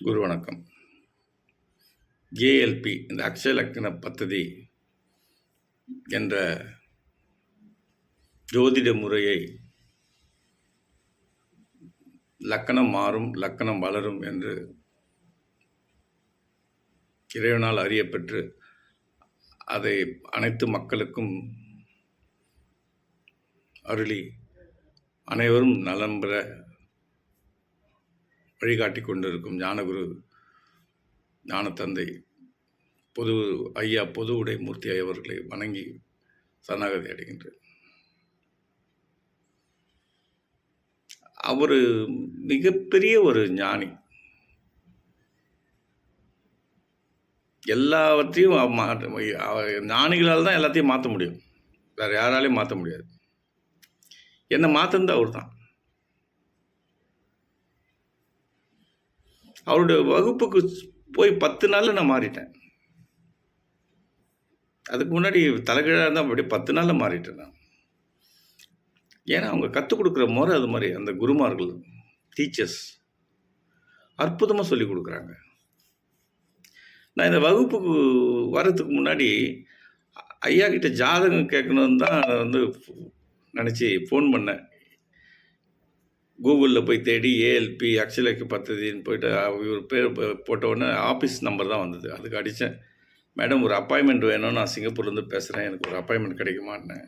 குரு வணக்கம். ஏஎல்பி இந்த அக்ஷய லக்ன பத்ததி என்ற ஜோதிட முறையை லக்கணம் மாறும் லக்கணம் வளரும் என்று இறைவனால் அறியப்பெற்று அதை அனைத்து மக்களுக்கும் அருளி அனைவரும் நலம் பெற வழிகாட்டி கொண்டிருக்கும் ஞானகுரு ஞானத்தந்தை பொது ஐயா பொது உடை மூர்த்தி ஐயவர்களை வணங்கி சரணாகதி அடைகின்றேன். அவர் மிகப்பெரிய ஒரு ஞானி. எல்லாவற்றையும் ஞானிகளால் தான் எல்லாத்தையும் மாற்ற முடியும். வேறு யாராலையும் மாற்ற முடியாது. என்னை மாற்றினது அவர் தான் அவருடைய வகுப்புக்கு போய் பத்து நாளில் நான் மாறிட்டேன். அதுக்கு முன்னாடி தலைகீழாக இருந்தால் அப்படியே பத்து நாளில் மாறிட்டேன் நான். ஏன்னா அவங்க கற்றுக் கொடுக்குற முறை அது மாதிரி அந்த குருமார்கள் டீச்சர்ஸ் அற்புதமாக சொல்லி கொடுக்குறாங்க. நான் இந்த வகுப்புக்கு வர்றதுக்கு முன்னாடி ஐயா கிட்ட ஜாதகம் கேட்கணுன்னு தான் வந்து நினச்சி ஃபோன் பண்ணேன். கூகுளில் போய் தேடி ஏஎல்பி அக்ஷலக்கு பத்ததின்னு போயிட்டு இவர் பேர் போ- போட்ட உடனே ஆஃபீஸ் நம்பர் தான் வந்தது. அதுக்கு அடித்தேன் மேடம் ஒரு அப்பாயின்மெண்ட் வேணும் நான் சிங்கப்பூர்லேருந்து பேசுகிறேன் எனக்கு ஒரு அப்பாயின்மெண்ட் கிடைக்குமான்னு.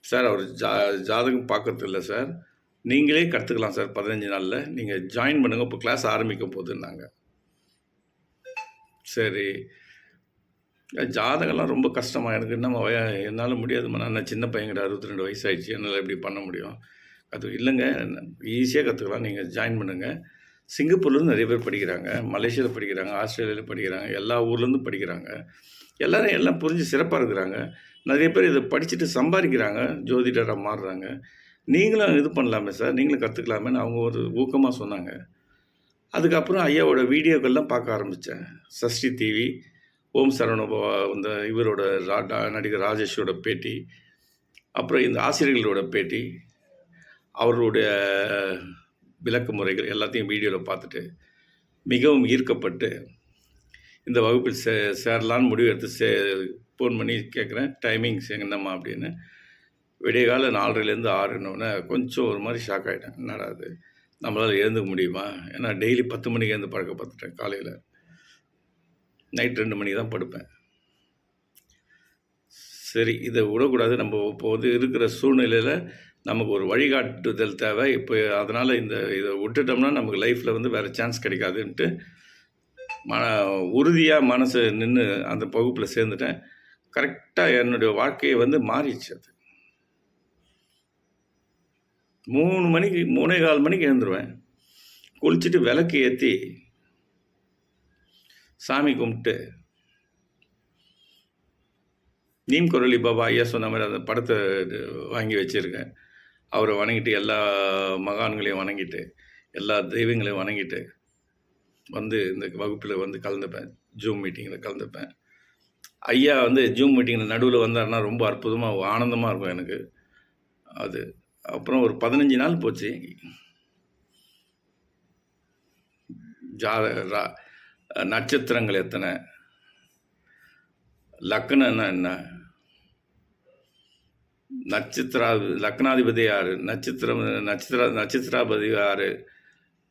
சார் அவர் ஜா ஜாதகம் பார்க்கறது இல்லை சார். நீங்களே கற்றுக்கலாம் சார் பதினஞ்சு நாளில். நீங்கள் ஜாயின் பண்ணுங்கள் இப்போ கிளாஸ் ஆரம்பிக்க போகுதுன்னாங்க. சரி. ஜாதகம்லாம் ரொம்ப கஷ்டமாக எனக்கு நம்ம என்னால் முடியாதுமா நான் சின்ன பையன்கிட்ட அறுபத்தி ரெண்டு வயசாகிடுச்சு என்னால் எப்படி பண்ண முடியும்? அது இல்லைங்க. ஈஸியாக கற்றுக்கலாம் நீங்கள் ஜாயின் பண்ணுங்கள் சிங்கப்பூர்லேருந்து நிறைய பேர் படிக்கிறாங்க. மலேசியாவில் படிக்கிறாங்க. ஆஸ்திரேலியாவில் படிக்கிறாங்க. எல்லா ஊர்லேருந்து படிக்கிறாங்க. எல்லோரும் எல்லாம் புரிஞ்சு சிறப்பாக இருக்கிறாங்க. நிறைய பேர் இதை படிச்சுட்டு சம்பாதிக்கிறாங்க. ஜோதிடராக மாறுறாங்க. நீங்களும் இது பண்ணலாமே சார். நீங்களும் கற்றுக்கலாமேன்னு அவங்க ஒரு ஊக்கமாக சொன்னாங்க. அதுக்கப்புறம் ஐயாவோட வீடியோக்கள்லாம் பார்க்க ஆரம்பித்தேன் சஷ்டி டிவி ஓம் சரவணபவா இந்த இவரோட ரா- நடிகர் ராஜேஷோட பேட்டி அப்புறம் இந்த ஆசிரியர்களோட பேட்டி அவர்களுடைய விளக்க முறைகள் எல்லாத்தையும் வீடியோவில் பார்த்துட்டு மிகவும் ஈர்க்கப்பட்டு இந்த வகுப்பில் சே சேரலான்னு முடிவு எடுத்து சே ஃபோன் பண்ணி கேட்குறேன் டைமிங்ஸ் என்னம்மா அப்படின்னு. விடிய கால நாலரைலேருந்து ஆறுனோடனே கொஞ்சம் ஒரு மாதிரி ஷாக் ஆகிட்டேன் என்னடா அது நம்மளால் எழுந்துக்க முடியுமா? ஏன்னா டெய்லி பத்து மணிக்கு எழுந்து பழக்க பார்த்துட்டேன் காலையில். நைட் ரெண்டு மணிக்கு தான் படுப்பேன். சரி இதை விடக்கூடாது. நம்ம இப்போது இருக்கிற சூழ்நிலையில் நமக்கு ஒரு வழிகாட்டுதல் தேவை. இப்போ அதனால் இந்த இதை விட்டுட்டோம்னா நமக்கு லைஃப்பில் வந்து வேறு சான்ஸ் கிடைக்காதுன்ட்டு மன உறுதியாக மனசு நின்று அந்த பகுப்பில் சேர்ந்துட்டேன். கரெக்டாக என்னுடைய வாழ்க்கையை வந்து மாறிடுச்சு அது. மூணு மணிக்கு மூணே கால் மணிக்கு எழுந்துருவேன். குளிச்சுட்டு விளக்கு ஏற்றி சாமி கும்பிட்டு நீம் குரலி பாபா ஐயா சொன்ன மாதிரி அந்த படத்தை வாங்கி வச்சுருக்கேன். அவரை வணங்கிட்டு எல்லா மகான்களையும் வணங்கிட்டு எல்லா தெய்வங்களையும் வணங்கிட்டு வந்து இந்த வகுப்பில் வந்து கலந்துப்பேன். ஜூம் மீட்டிங்கில் கலந்துப்பேன். ஐயா வந்து ஜூம் மீட்டிங்கில் நடுவில் வந்தாருன்னா ரொம்ப அற்புதமாக ஆனந்தமாக இருக்கும் எனக்கு. அது அப்புறம் ஒரு பதினஞ்சு நாள் போச்சு. ஜாத ரா- நட்சத்திரங்கள் எத்தனை? லக்னம்னா என்ன? நட்சத்திரா லக்னாதிபதி யார் நட்சத்திரம் நட்சத்திர நட்சத்திராபதி யார்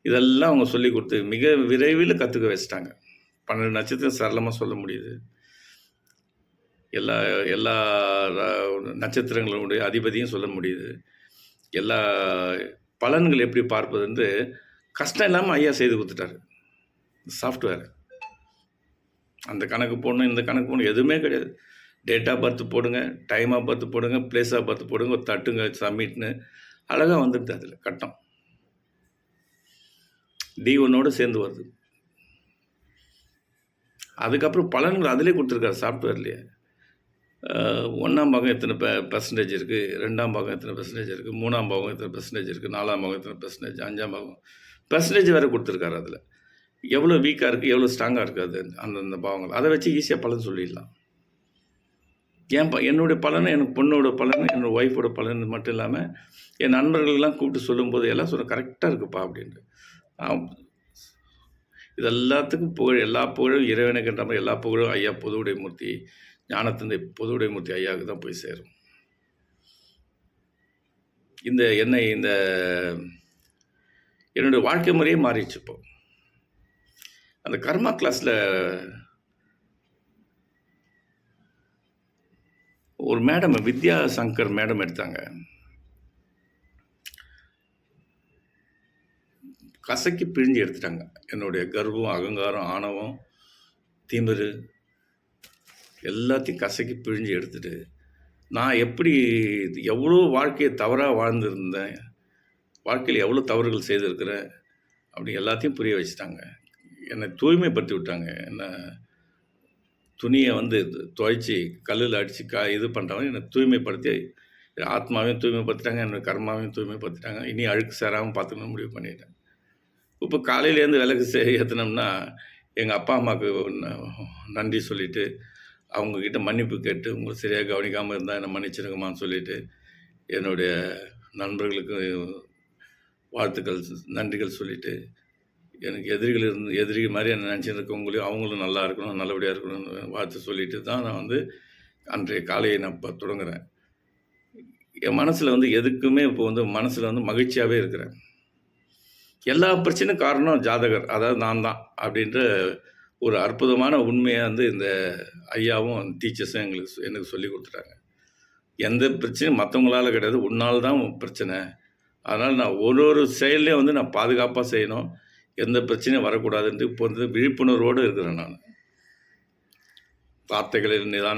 இதெல்லாம் அவங்க சொல்லி கொடுத்து மிக விரைவில் கற்றுக்க வச்சிட்டாங்க. பன்னெண்டு நட்சத்திரம் சரளமாக சொல்ல முடியுது. எல்லா எல்லா நட்சத்திரங்களுடைய அதிபதியும் சொல்ல முடியுது. எல்லா பலன்கள் எப்படி பார்ப்பது வந்து கஷ்டம் இல்லாமல் ஐயா செய்து கொடுத்துட்டாரு. சாஃப்ட்வேர். அந்த கணக்கு போடணும் இந்த கணக்கு போடணும் எதுவுமே கிடையாது. டேட் ஆஃப் பர்த் போடுங்க டைம் ஆஃப் பர்த் போடுங்க பிளேஸ் ஆஃப் பர்த் போடுங்க ஒரு தட்டுங்க சப்மிட்னு அழகாக வந்துடுது அதில் கட்டம். டி ஒன்னோடு சேர்ந்து வருது. அதுக்கப்புறம் பலன்கள் அதிலே கொடுத்துருக்காரு சாஃப்ட்வேர்லேயே ஒன்றாம் பாகம் எத்தனை பெ பெர்சன்டேஜ் இருக்குது ரெண்டாம் பாகம் எத்தனை பர்சன்டேஜ் இருக்குது மூணாம் பாகம் எத்தனை பர்சன்டேஜ் இருக்குது நாலாம் பாகம் எத்தனை பர்சன்டேஜ் அஞ்சாம் பாகம். பர்சன்டேஜ் வேறு கொடுத்துருக்காரு அதில். எவ்வளோ வீக்காக இருக்குது எவ்வளோ ஸ்ட்ராங்காக இருக்குது அது அந்தந்த பாவங்கள். அதை வச்சு ஈஸியாக பலன் சொல்லிடலாம். என் ப என்னுடைய பலன் எனக்கு பொண்ணோட பலன் என்னோடய ஒய்ஃபோட பலன் மட்டும் இல்லாமல் என் நண்பர்கள்லாம் கூப்பிட்டு சொல்லும்போது எல்லாம் சொல்ல கரெக்டாக இருக்குப்பா அப்படின்ட்டு. இது எல்லாத்துக்கும் புகழ் எல்லா புகழும் இறைவனுக்குன்ற மாதிரி எல்லா புகழும் ஐயா பொதுவுடைமூர்த்தி ஞானத்தந்தை பொதுவுடைமூர்த்தி ஐயாவுக்கு தான் போய் சேரும். இந்த என்னை இந்த என்னுடைய வாழ்க்கை முறையே மாறிடுச்சு இப்போ. அந்த கர்மா கிளாஸில் ஒரு மேடம் வித்யா சங்கர் மேடம் எடுத்தாங்க. கசக்கி பிழிஞ்சு எடுத்துட்டாங்க. என்னுடைய கர்வம் அகங்காரம் ஆணவம் திமிரு எல்லாத்தையும் கசக்கி பிழிஞ்சு எடுத்துட்டு நான் எப்படி எவ்வளோ வாழ்க்கையை தவறாக வாழ்ந்துருந்தேன் வாழ்க்கையில் எவ்வளோ தவறுகள் செய்திருக்கிறேன் அப்படி எல்லாத்தையும் புரிய வச்சுட்டாங்க. என்னை தூய்மைப்படுத்தி விட்டாங்க. என்ன துணியை வந்து துவைச்சி கல்லில் அடித்து கா இது பண்ணுறவங்க என்னை தூய்மைப்படுத்தி ஆத்மாவையும் தூய்மைப்படுத்திட்டாங்க என்னோட கர்மாவையும் தூய்மைப்படுத்திட்டாங்க. இனி அழுக்கு சேராமல் பார்த்துக்கணும் முடிவு பண்ணிட்டேன். இப்போ காலையிலேருந்து விளக்கு சே ஏற்றினோம்னா எங்கள் அப்பா அம்மாவுக்கு நன்றி சொல்லிவிட்டு அவங்கக்கிட்ட மன்னிப்பு கேட்டு உங்களை சரியாக கவனிக்காமல் இருந்தால் என்னை மன்னிச்சிருங்கம்மான்னு சொல்லிட்டு என்னுடைய நண்பர்களுக்கு வாழ்த்துக்கள் நன்றிகள் சொல்லிவிட்டு எனக்கு எதிரிகள் இருந்து எதிரி மாதிரி என்ன நினச்சிட்டு இருக்கவங்களையும் அவங்களும் நல்லா இருக்கணும் நல்லபடியாக இருக்கணும்னு வாழ்த்து சொல்லிட்டு தான் நான் வந்து அன்றைய காலையை நான் இப்போ தொடங்குறேன். என் மனசில் வந்து எதுக்குமே இப்போ வந்து மனசில் வந்து மகிழ்ச்சியாகவே இருக்கிறேன். எல்லா பிரச்சனையும் காரணம் ஜாதகர். அதாவது நான் தான் அப்படின்ற ஒரு அற்புதமான உண்மையை வந்து இந்த ஐயாவும் டீச்சர்ஸும் எங்களுக்கு எனக்கு சொல்லி கொடுத்துட்டாங்க. எந்த பிரச்சனையும் மற்றவங்களால கிடையாது. உன்னால் தான் பிரச்சனை. அதனால் நான் ஒரு ஒரு செயல்லையும் வந்து நான் பாதுகாப்பாக செய்யணும். எந்த பிரச்சனையும் வரக்கூடாதுன்ட்டு இப்போ வந்து விழிப்புணர்வோடு இருக்கிறேன் நான். வார்த்தைகளில் நிதானம்